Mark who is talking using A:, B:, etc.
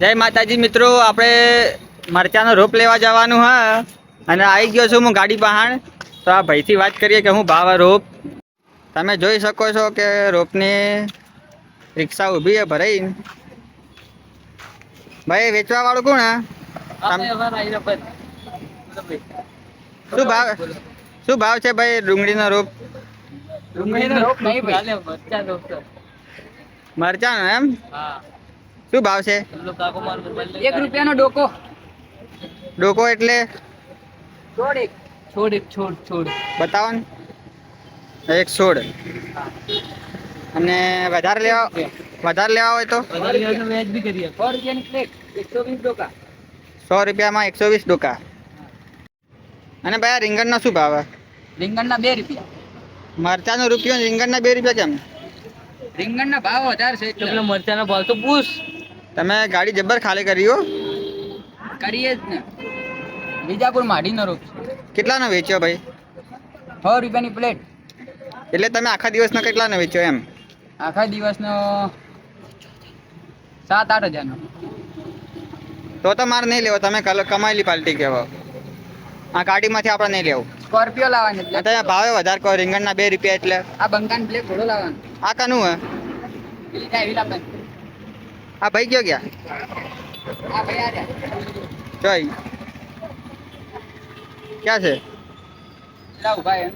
A: જય માતાજી મિત્રો આપણે મરચાનો રોપ લેવા જવાનું હા. અને આવી ગયો છું હું ગાડી બહાર. તો આ ભાઈથી વાત કરીએ કે હું ભાવ રોપ. તમે જોઈ શકો છો કે રોપની રિક્ષા ઊભી છે ભરાઈ ભાઈ વેચવા વાળું કોણ હા શું ભાવ શું ભાવ છે ભાઈ ડુંગળીનો રોપ? મરચાનો એમ? શું ભાવ છે?
B: એક રૂપિયાનો ડોકો.
A: ડોકો એટલે?
B: છોડ એક. છોડ એક છોડ છોડ.
A: બતાવો ને. એક છોડ. અને વધારે લેવા વધારે લેવા હોય તો?
B: સો રૂપિયાની પ્લેટ એકસો વીસ ડોકા.
A: રૂપિયામાં એકસો વીસ ડોકા. અને ભાઈ રીંગણ રીંગણનો શું ભાવ
B: રીંગણના બે રૂપિયા.
A: મરચાનો રૂપિયો ને રીંગણના બે રૂપિયા કેમ?
B: રીંગણના ભાવ વધારે છે એટલે. મરચાનો ભાવ તો પૂછ
A: તમે ગાડી જબ્બર ખાલી કરી હો.
B: કરીએ જ ને. વિજાપુર માઢીનો રોપ
A: કેટલાનો વેચ્યો ભાઈ?
B: છ રૂપિયાની પ્લેટ.
A: એટલે તમે આખા દિવસનો કેટલાનો વેચ્યો એમ?
B: આખા દિવસનો સાત આઠ હજારનો.
A: તો તો મારે નહીં લેવો તમે કમાયેલી પાલટી કહેવો. આ ગાડીમાંથી આપણે નહીં લેવું.
B: સ્કોર્પિયો લાવવાની એટલે.
A: તમે ભાવે વધારે કહો રીંગણના બે રૂપિયા એટલે.
B: આ બંકાન પ્લેટ થોડો લાવવાનો.
A: આ કનું હે
B: પેલી જાય એવી લાવવાની
A: આ ભાઈ ગયો
B: ગયા.
A: જોઈ. ક્યાં છે?
B: ભાઈ